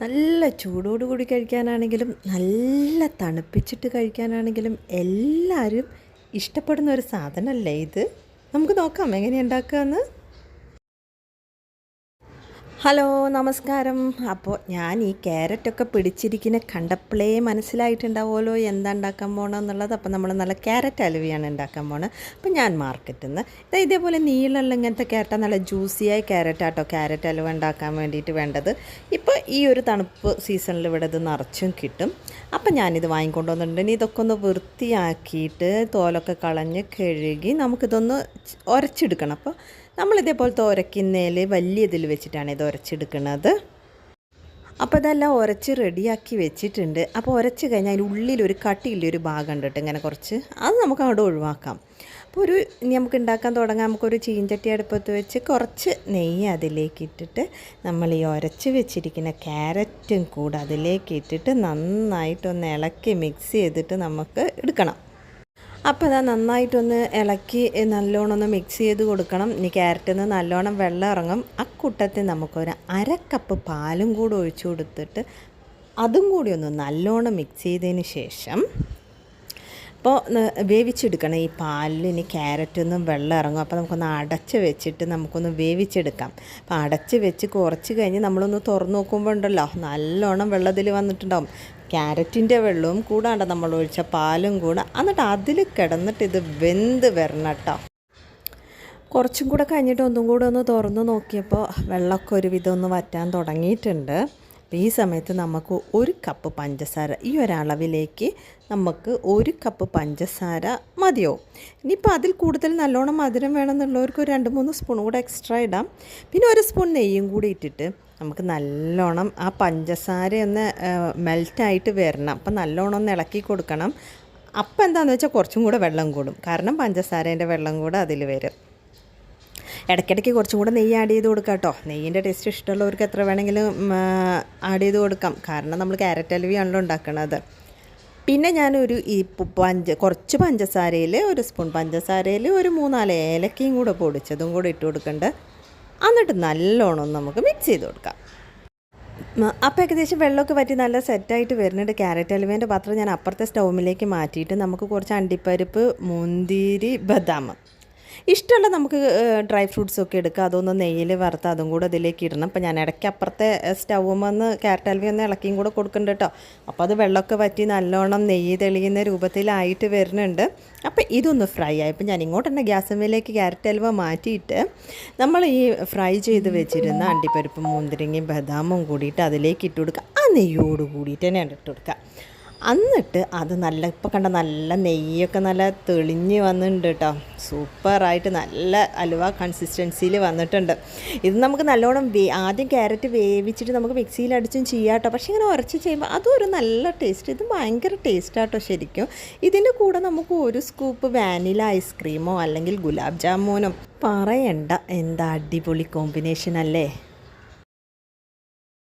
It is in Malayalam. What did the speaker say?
നല്ല ചൂടോടുകൂടി കഴിക്കാനാണെങ്കിലും നല്ല തണുപ്പിച്ചിട്ട് കഴിക്കാനാണെങ്കിലും എല്ലാവരും ഇഷ്ടപ്പെടുന്ന ഒരു സാധനമല്ലേ ഇത്? നമുക്ക് നോക്കാം എങ്ങനെ ഉണ്ടാക്കുകയെന്ന് ഹലോ നമസ്കാരം. അപ്പോൾ ഞാൻ ഈ ക്യാരറ്റൊക്കെ പിടിച്ചിരിക്കുന്ന കണ്ടപ്പോഴേ മനസ്സിലായിട്ടുണ്ടാവുമല്ലോ എന്താ ഉണ്ടാക്കാൻ പോകണമെന്നുള്ളത് അപ്പോൾ നമ്മൾ നല്ല ക്യാരറ്റ് അലുവയാണ് ഉണ്ടാക്കാൻ പോകുന്നത് അപ്പോൾ ഞാൻ മാർക്കറ്റിൽ നിന്ന് ഇതാ ഇതേപോലെ നീളമുള്ള ഇങ്ങനത്തെ ക്യാരറ്റ് നല്ല ജ്യൂസിയായ ക്യാരറ്റ് ആട്ടോ ക്യാരറ്റ് അലുവ ഉണ്ടാക്കാൻ വേണ്ടിയിട്ട് വേണ്ടത്. ഇപ്പോൾ ഈ ഒരു തണുപ്പ് സീസണിൽ ഇവിടെ ഇത് നിറച്ചും കിട്ടും. അപ്പം ഞാനിത് വാങ്ങിക്കൊണ്ട് വന്നിട്ടുണ്ട്. ഇനി ഇതൊക്കെ ഒന്ന് വൃത്തിയാക്കിയിട്ട് തോലൊക്കെ കളഞ്ഞ് കഴുകി നമുക്കിതൊന്ന് ഉരച്ചെടുക്കണം. അപ്പോൾ നമ്മളിതേപോലത്തെ ഉരക്കുന്നതിൽ വലിയ ഇതിൽ വെച്ചിട്ടാണ് ഇത് ഉരച്ചെടുക്കുന്നത് അപ്പോൾ ഇതെല്ലാം ഉരച്ച് റെഡിയാക്കി വെച്ചിട്ടുണ്ട്. അപ്പോൾ ഉരച്ച് കഴിഞ്ഞാൽ അതിന്റെ ഉള്ളിലൊരു കട്ടിയുള്ളൊരു ഭാഗം ഉണ്ട് കേട്ടോ ഇങ്ങനെ കുറച്ച്. അത് നമുക്ക് അവിടെ ഒഴിവാക്കാം. അപ്പോൾ ഒരു നമുക്ക് ഉണ്ടാക്കാൻ തുടങ്ങാം. നമുക്കൊരു ചീഞ്ചട്ടി അടുപ്പത്ത് വെച്ച് കുറച്ച് നെയ്യ് അതിലേക്ക് ഇട്ടിട്ട് നമ്മൾ ഈ ഉരച്ച് വെച്ചിരിക്കുന്ന ക്യാരറ്റും കൂടെ അതിലേക്ക് ഇട്ടിട്ട് നന്നായിട്ടൊന്ന് ഇളക്കി മിക്സ് ചെയ്തിട്ട് നമുക്ക് എടുക്കണം. അപ്പോൾ അതാ നന്നായിട്ടൊന്ന് ഇളക്കി നല്ലോണം ഒന്ന് മിക്സ് ചെയ്ത് കൊടുക്കണം. ഇനി ക്യാരറ്റിൽ നിന്ന് നല്ലോണം വെള്ളം ഇറങ്ങും. ആ കൂട്ടത്തിൽ നമുക്കൊരു അര കപ്പ് പാലും കൂടി ഒഴിച്ചു കൊടുത്തിട്ട് അതും കൂടി ഒന്ന് നല്ലോണം മിക്സ് ചെയ്തതിന് ശേഷം അപ്പോൾ വേവിച്ചെടുക്കണം. ഈ പാലിൽ ഇനി ക്യാരറ്റൊന്നും വെള്ളം ഇറങ്ങും. അപ്പോൾ നമുക്കൊന്ന് അടച്ച് വെച്ചിട്ട് നമുക്കൊന്ന് വേവിച്ചെടുക്കാം. അപ്പോൾ അടച്ച് വെച്ച് കുറച്ച് കഴിഞ്ഞ് നമ്മളൊന്ന് തുറന്നു നോക്കുമ്പോൾ ഉണ്ടല്ലോ നല്ലോണം വെള്ളത്തിൽ വന്നിട്ടുണ്ടാവും. ക്യാരറ്റിന്റെ വെള്ളവും കൂടാണ്ട് നമ്മൾ ഒഴിച്ച പാലും കൂടെ. എന്നിട്ട് അതിൽ കിടന്നിട്ട് ഇത് വെന്ത് വരണം കേട്ടോ കുറച്ചും കൂടെ കഴിഞ്ഞിട്ട് ഒന്നും കൂടെ ഒന്ന് തുറന്ന് നോക്കിയപ്പോൾ വെള്ളമൊക്കെ ഒരുവിധം ഒന്ന് വറ്റാൻ തുടങ്ങിയിട്ടുണ്ട്. അപ്പോൾ ഈ സമയത്ത് നമുക്ക് ഒരു കപ്പ് പഞ്ചസാര ഈ ഒരളവിലേക്ക് നമുക്ക് ഒരു കപ്പ് പഞ്ചസാര മതിയോ? ഇനിയിപ്പോൾ അതിൽ കൂടുതൽ നല്ലോണം മധുരം വേണമെന്നുള്ളവർക്ക് ഒരു രണ്ട് മൂന്ന് സ്പൂൺ കൂടെ എക്സ്ട്രാ ഇടാം. പിന്നെ ഒരു സ്പൂൺ നെയ്യും കൂടി ഇട്ടിട്ട് നമുക്ക് നല്ലോണം ആ പഞ്ചസാര ഒന്ന് മെൽറ്റായിട്ട് വരണം. അപ്പം നല്ലോണം ഒന്ന് ഇളക്കി കൊടുക്കണം. അപ്പം എന്താണെന്ന് വെച്ചാൽ കുറച്ചും കൂടെ വെള്ളം കൂടും. കാരണം പഞ്ചസാരേന്റെ വെള്ളം കൂടെ അതിൽ വരും. ഇടയ്ക്കിടയ്ക്ക് കുറച്ചും കൂടെ നെയ്യ് ആഡ് ചെയ്ത് കൊടുക്കാം കേട്ടോ നെയ്യിന്റെ ടേസ്റ്റ് ഇഷ്ടമുള്ളവർക്ക് എത്ര വേണമെങ്കിലും ആഡ് ചെയ്ത് കൊടുക്കാം. കാരണം നമ്മൾ ക്യാരറ്റ് അലുവയാണല്ലോ ഉണ്ടാക്കുന്നത് പിന്നെ ഞാനൊരു ഈ പഞ്ച കുറച്ച് പഞ്ചസാരയിൽ ഒരു സ്പൂൺ പഞ്ചസാരയിൽ ഒരു മൂന്നാൽ ഏലക്കയും കൂടെ പൊടിച്ചതും കൂടെ ഇട്ട് കൊടുക്കേണ്ടത് എന്നിട്ട് നല്ലോണം നമുക്ക് മിക്സ് ചെയ്ത് കൊടുക്കാം. അപ്പോൾ ഏകദേശം വെള്ളമൊക്കെ പറ്റി നല്ല സെറ്റായിട്ട് വരുന്നുണ്ട്. ക്യാരറ്റ് അലുവേന്റെ പാത്രം ഞാൻ അപ്പുറത്തെ സ്റ്റൗമിലേക്ക് മാറ്റിയിട്ട് നമുക്ക് കുറച്ച് അണ്ടിപ്പരിപ്പ് മുന്തിരി ബദാം ഇഷ്ടമുള്ള നമുക്ക് ഡ്രൈ ഫ്രൂട്ട്സ് ഒക്കെ എടുക്കുക അതൊന്ന് നെയ്യിൽ വറുത്ത് അതും കൂടെ അതിലേക്ക് ഇടണം. അപ്പോൾ ഞാൻ ഇടയ്ക്ക് അപ്പുറത്തെ സ്റ്റൗമെന്ന് ക്യാരറ്റ് അൽവി ഒന്ന് ഇളക്കിയും കൂടെ കൊടുക്കുന്നുണ്ട് കേട്ടോ. അപ്പോൾ അത് വെള്ളമൊക്കെ വറ്റി നല്ലോണം നെയ്യ് തെളിയുന്ന രൂപത്തിലായിട്ട് വരുന്നുണ്ട്. അപ്പോൾ ഇതൊന്ന് ഫ്രൈ ആയി. അപ്പോൾ ഞാൻ ഇങ്ങോട്ട് തന്നെ ഗ്യാസമ്മയിലേക്ക് ക്യാരറ്റ് അൽവ മാറ്റിയിട്ട് നമ്മൾ ഈ ഫ്രൈ ചെയ്ത് വെച്ചിരുന്ന അണ്ടിപ്പരിപ്പും മുന്തിരിങ്ങയും ബദാമും കൂടിയിട്ട് അതിലേക്ക് ഇട്ട് കൊടുക്കുക. ആ നെയ്യോട് കൂടിയിട്ട് തന്നെയാണ് ഇട്ട് കൊടുക്കുക. എന്നിട്ട് അത് നല്ല ഇപ്പോൾ കണ്ട നല്ല നെയ്യൊക്കെ നല്ല തെളിഞ്ഞ് വന്നിട്ടുണ്ട് കേട്ടോ സൂപ്പറായിട്ട് നല്ല അലുവ കൺസിസ്റ്റൻസിയിൽ വന്നിട്ടുണ്ട്. ഇത് നമുക്ക് നല്ലോണം വേ ആദ്യം ക്യാരറ്റ് വേവിച്ചിട്ട് നമുക്ക് മിക്സിയിൽ അടിച്ചും ചെയ്യാം കേട്ടോ പക്ഷേ ഇങ്ങനെ ഉരച്ച് ചെയ്യുമ്പോൾ അതും ഒരു നല്ല ടേസ്റ്റ് ഇത് ഭയങ്കര ടേസ്റ്റാട്ടോ ശരിക്കും. ഇതിന്റെ കൂടെ നമുക്ക് ഒരു സ്കൂപ്പ് വാനില ഐസ്ക്രീമോ അല്ലെങ്കിൽ ഗുലാബ് ജാമുനോ പറയണ്ട. എന്താ അടിപൊളി കോമ്പിനേഷൻ അല്ലേ?